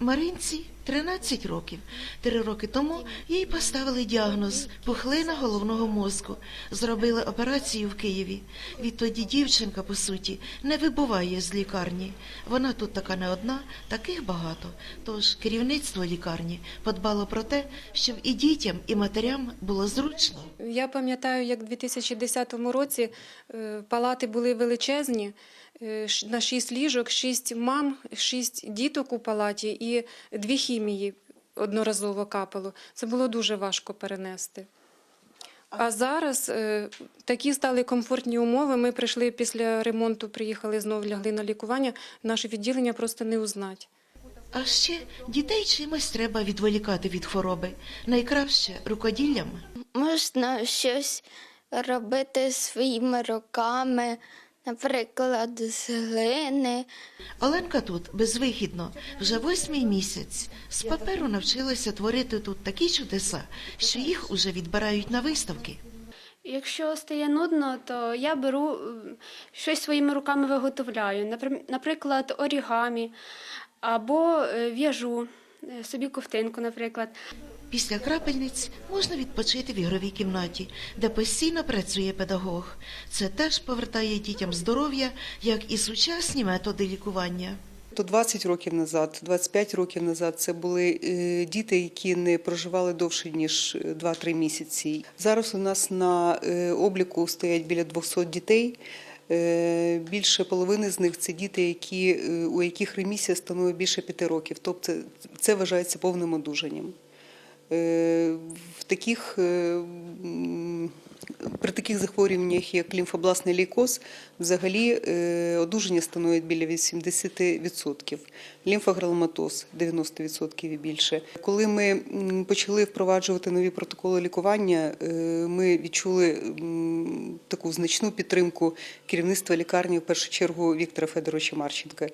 Маринці 13 років. Три роки тому їй поставили діагноз пухлина головного мозку. Зробили операцію в Києві. Відтоді дівчинка, по суті, не вибуває з лікарні. Вона тут така не одна, таких багато. Тож керівництво лікарні подбало про те, щоб і дітям, і матерям було зручно. Я пам'ятаю, як у 2010 році е, палати були величезні, на шість ліжок, шість мам, шість діток у палаті і дві хімії одноразово капало. Це було дуже важко перенести. А зараз е, такі стали комфортні умови. Ми прийшли після ремонту, приїхали знову лягли на лікування. Наше відділення просто не узнать. А ще дітей чимось треба відволікати від хвороби. Найкраще рукоділлям. Можна щось робити своїми руками, наприклад, з глини. Оленка тут безвихідно вже восьмий місяць. З паперу навчилася творити тут такі чудеса, що їх уже відбирають на виставки. Якщо стає нудно, то я беру щось своїми руками виготовляю, наприклад, орігамі або е, в'яжу собі ковтинку, наприклад. Після крапельниць можна відпочити в ігровій кімнаті, де постійно працює педагог. Це теж повертає дітям здоров'я, як і сучасні методи лікування. То 20 років назад, 25 років назад це були е, діти, які не проживали довше ніж 2-3 місяці. Зараз у нас на е, обліку стоять біля 200 дітей. Е, Більше половини з них це діти, які, е, у яких ремісія становить більше п'яти років. Тобто це вважається повним одужанням. Е, В таких, при таких захворюваннях, як лімфобластний лейкоз, взагалі е, одужання становить біля 80%, лімфограломатоз 90% і більше. Коли ми почали впроваджувати нові протоколи лікування, е, ми відчули таку значну підтримку керівництва лікарні, в першу чергу Віктора Федоровича Марченка.